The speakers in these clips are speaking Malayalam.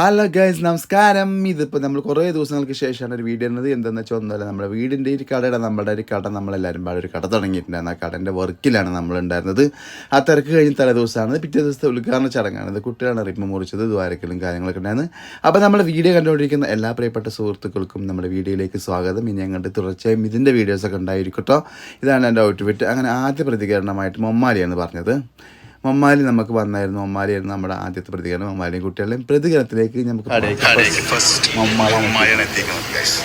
ഹലോ ഗൈസ് നമസ്കാരം. ഇതിപ്പോൾ നമ്മൾ കുറേ ദിവസങ്ങൾക്ക് ശേഷമാണ് ഒരു വീഡിയോ ഇടുന്നത്. എന്താണെന്ന് വെച്ചാൽ ഒന്നുമല്ല നമ്മുടെ വീടിന്റെ ഒരു കടയുടെ നമ്മുടെ ഒരു കട. നമ്മളെല്ലാവരും പാടെ ഒരു കട തുടങ്ങിയിട്ടുണ്ടായിരുന്നു ആ കടന്റെ വർക്കിലാണ് നമ്മൾ ഉണ്ടായിരുന്നത് ആ തിരക്ക് കഴിഞ്ഞ തലേ ദിവസമാണ്. പിറ്റേ ദിവസത്തെ ഉദ്ഘാടന ചടങ്ങാണ് ഇത് കുട്ടികളാണ് റിപ്പ് മുറിച്ചത് ദ്വാരക്കലും കാര്യങ്ങളൊക്കെ ഉണ്ടായിരുന്നു. അപ്പോൾ നമ്മുടെ വീഡിയോ കണ്ടുകൊണ്ടിരിക്കുന്ന എല്ലാ പ്രിയപ്പെട്ട സുഹൃത്തുക്കൾക്കും നമ്മുടെ വീഡിയോയിലേക്ക് സ്വാഗതം. ഇനി അങ്ങോട്ട് തുടർച്ചയായും ഇതിന്റെ വീഡിയോസൊക്കെ ഉണ്ടായിരിക്കട്ടോ. ഇതാണ് എന്റെ ഔട്ട്ഫിറ്റ് അങ്ങനെ ആദ്യ പ്രതികരണമായിട്ട് മൊമ്മാലിയാണ് പറഞ്ഞത്. മമ്മാലി നമുക്ക് വന്നായിരുന്നു. മമ്മാലിയായിരുന്നു നമ്മുടെ ആദ്യത്തെ പ്രതികരണം. മമ്മാലിയും കുട്ടികളുടെയും പ്രതികരണത്തിലേക്ക് നമുക്ക് കടയ്ക്ക് ഫസ്റ്റ് മമ്മാലി മമ്മായാണ് എത്തിക്കുന്നത് ഗൈസ്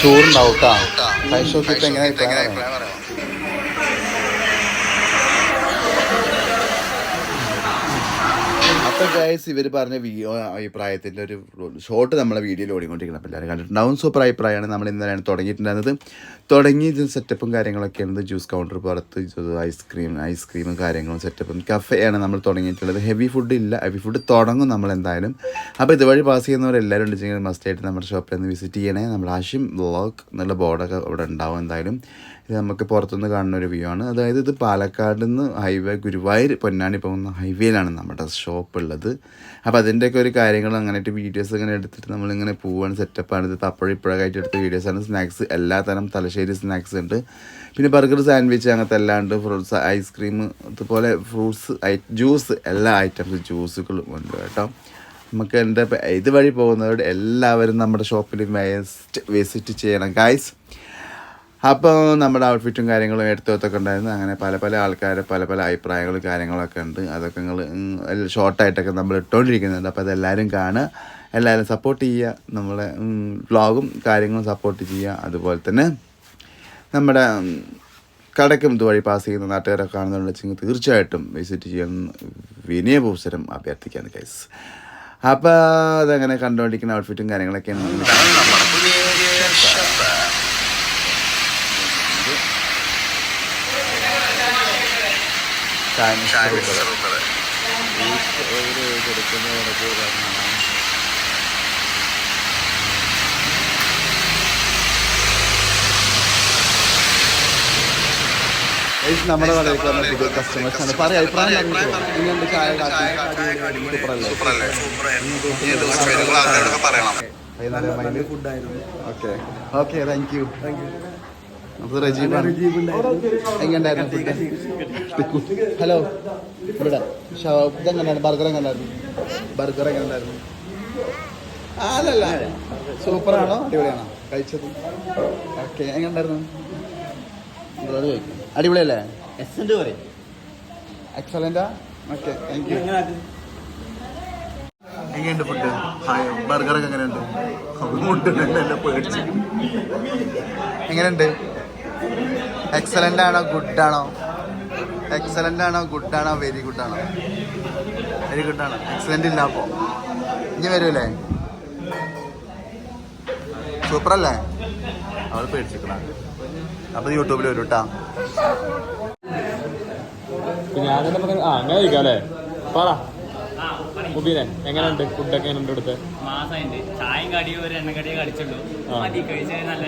ചോറുണ്ടാവും കേട്ടോ ഇപ്പം എങ്ങനെ എങ്ങനെ അഭിപ്രായം അഭിപ്രായം പറയാം അപ്പൊ ഗൈസ് ഇവർ പറഞ്ഞ വീഡിയോ അഭിപ്രായത്തിന്റെ ഒരു ഷോർട്ട് നമ്മളെ വീഡിയോയിൽ ഓടിക്കൊണ്ടിരിക്കണം അപ്പോൾ എല്ലാവരും കണ്ടിട്ടുണ്ടാവും സൂപ്പർ അഭിപ്രായമാണ്. നമ്മൾ ഇന്നലെയാണ് തുടങ്ങിയിട്ടുണ്ടായിരുന്നത്. തുടങ്ങി സെറ്റപ്പും കാര്യങ്ങളൊക്കെയാണ് ജ്യൂസ് കൗണ്ടർ പുറത്ത് ഐസ്ക്രീം ഐസ്ക്രീമും കാര്യങ്ങളും സെറ്റപ്പും കഫേയാണ് നമ്മൾ തുടങ്ങിയിട്ടുള്ളത്. ഹെവി ഫുഡ് ഇല്ല. ഹെവി ഫുഡ് തുടങ്ങും നമ്മൾ എന്തായാലും. അപ്പോൾ ഇതുവഴി പാസ് ചെയ്യുന്നവരെല്ലാവരും ഉണ്ടെങ്കിൽ മസ്റ്റായിട്ട് നമ്മുടെ ഷോപ്പിൽ നിന്ന് വിസിറ്റ് ചെയ്യണേ. നമ്മൾ ആശയം വ്ളോഗ് എന്നുള്ള ബോർഡൊക്കെ അവിടെ ഉണ്ടാവും എന്തായാലും. ഇത് നമുക്ക് പുറത്തുനിന്ന് കാണുന്ന ഒരു വ്യൂ ആണ്. അതായത് ഇത് പാലക്കാട് നിന്ന് ഹൈവേ ഗുരുവായൂർ പൊന്നാനി പോകുന്ന ഹൈവേയിലാണ് നമ്മുടെ ഷോപ്പ് ഉള്ളത്. അപ്പോൾ അതിന്റെയൊക്കെ ഒരു കാര്യങ്ങൾ അങ്ങനെയായിട്ട് വീഡിയോസ് ഇങ്ങനെ എടുത്തിട്ട് നമ്മളിങ്ങനെ പോവാണ്. സെറ്റപ്പാണ് ഇത് തപ്പഴ ഇപ്പോഴൊക്കെ എടുത്ത വീഡിയോസാണ് സ്നാക്സ് എല്ലാ തരം തലശ്ശേരി സ്നാക്സ് ഉണ്ട്. പിന്നെ ബർഗർ സാൻഡ്വിച്ച് അങ്ങനത്തെ എല്ലാം ഉണ്ട് ഫ്രൂട്ട്സ് ഐസ്ക്രീം അതുപോലെ ഫ്രൂട്ട്സ് ജ്യൂസ് എല്ലാ ഐറ്റംസ് ജ്യൂസുകളും ഉണ്ട് കേട്ടോ. നമുക്ക് എന്റെ ഇതുവഴി പോകുന്നവരുടെ എല്ലാവരും നമ്മുടെ ഷോപ്പിൽ വിസിറ്റ് ചെയ്യണം. ഗായ്സ് അപ്പോൾ നമ്മുടെ ഔട്ട്ഫിറ്റും കാര്യങ്ങളും എടുത്തൊക്കെ ഉണ്ടായിരുന്നു. അങ്ങനെ പല പല ആൾക്കാർ പല പല അഭിപ്രായങ്ങളും കാര്യങ്ങളൊക്കെ ഉണ്ട്. അതൊക്കെ നിങ്ങൾ ഷോർട്ടായിട്ടൊക്കെ നമ്മൾ ഇട്ടുകൊണ്ടിരിക്കുന്നുണ്ട് അപ്പോൾ അതെല്ലാവരും കാണുക. എല്ലാവരും സപ്പോർട്ട് ചെയ്യുക. നമ്മളെ വ്ളോഗും കാര്യങ്ങളും സപ്പോർട്ട് ചെയ്യുക. അതുപോലെ തന്നെ നമ്മുടെ കടക്കും ഇതുവഴി പാസ് ചെയ്യുന്ന കാണുന്നുണ്ട് വെച്ചെങ്കിൽ തീർച്ചയായിട്ടും വിസിറ്റ് ചെയ്യാൻ വിനയപൂസരം അഭ്യർത്ഥിക്കുകയാണ് കേസ് അപ്പോൾ അതങ്ങനെ കണ്ടുകൊണ്ടിരിക്കുന്ന ഔട്ട്ഫിറ്റും കാര്യങ്ങളൊക്കെയാണ് നമ്മൾ ഇതാണ് നമ്മുടെ പുതിയ ഷോപ്പ് ചൈനീസ് ഫുഡ്. സൂപ്പർ ഒരു കൊടുക്കുന്നവരൊക്കെ പറഞ്ഞാൽ ഗൈസ്, നമ്മുടെ കടയിലേക്ക് വന്ന പുതിയ കസ്റ്റമേഴ്സ് ആണ്. പറയാം അഭിപ്രായം ഇങ്ങനത്തെ ചായ സൂപ്പറല്ലേ? Okay okay thank you food hello ഇവിടെ. ഇതെങ്ങനെയാണ് ബർഗർ എങ്ങനെയായിരുന്നു ബർഗർ എങ്ങനെയുണ്ടായിരുന്നു? ആ, അല്ലല്ല. സൂപ്പറാണോ? അടിപൊളിയാണോ? കഴിച്ചത്? ഓക്കെ എങ്ങനെയുണ്ടായിരുന്നു? നിങ്ങളോട് ചോദിക്കും. അടിപൊളിയല്ലേ? പറയും. എക്സലന്റാ ഓക്കെ താങ്ക് യു എങ്ങനെയുണ്ട്? ഫുഡ് ഹായോ ബർഗറൊക്കെ എങ്ങനെയുണ്ട്? മുട്ടുണ്ടല്ലോ പേടിച്ച് എങ്ങനെയുണ്ട്? എക്സലന്റ് ആണോ? ഗുഡ് ആണോ? എക്സലന്റ് ആണോ? ഗുഡ് ആണോ? വെരി ഗുഡ് ആണോ? വെരി ഗുഡ് ആണോ? എക്സലന്റ് ഇല്ല അപ്പോൾ ഇനി വരൂലേ? സൂപ്പർ അല്ലേ? അവൾ പേടിച്ചിക്കണ അപ്പോൾ യൂട്യൂബിൽ വരും കേട്ടാ ആ അങ്ങനെ പറ. മുബീനെ എങ്ങനെയുണ്ട് ഫുഡൊക്കെ ഉണ്ട് അടുത്ത് മാസമായിട്ട് ചായയും കടിയും ഒരു എണ്ണക്കടിയും കടിച്ചുള്ളൂ അപ്പൊ മതി കഴിച്ചാൽ നല്ല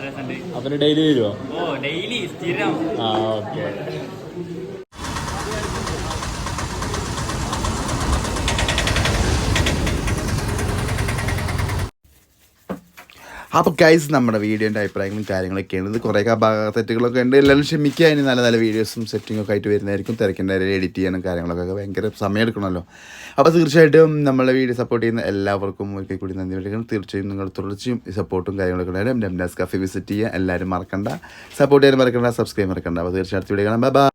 രസമുണ്ട് അവന് ഡെയിലി വരുമോ ഓ ഡെയിലി സ്ഥിരം. ആ ഓക്കെ അപ്പോൾ ഗൈസ് നമ്മുടെ വീഡിയോന്റെ അഭിപ്രായങ്ങളും കാര്യങ്ങളൊക്കെയാണ്. ഇത് കുറേ തെറ്റുകളൊക്കെ ഉണ്ട്. എല്ലാവരും ക്ഷമിക്കുക. അതിന് നല്ല നല്ല വീഡിയോസും സെറ്റിംഗ് ഒക്കെ ആയിട്ട് വരുന്നതായിരിക്കും. തിരക്കിന്റെ എഡിറ്റ് ചെയ്യാനും കാര്യങ്ങളൊക്കെ ഭയങ്കര സമയം എടുക്കണമല്ലോ. അപ്പോൾ തീർച്ചയായിട്ടും നമ്മളെ വീഡിയോ സപ്പോർട്ട് ചെയ്യുന്ന എല്ലാവർക്കും ഒരിക്കൽ കൂടി നന്ദി വിളിക്കണം തീർച്ചയായും നിങ്ങൾ തുടർച്ചയും സപ്പോർട്ടും കാര്യങ്ങളൊക്കെ ഉണ്ടായാലും ഡംഡാസ് കഫേ വിസിറ്റ് ചെയ്യുക എല്ലാവരും മറക്കണ്ട. സപ്പോർട്ട് ചെയ്യാൻ മറക്കണ്ട. സബ്സ്ക്രൈബ് മറക്കണ്ട. അപ്പോൾ തീർച്ചയായിട്ടും വീഡിയോ കാണാം. ബൈ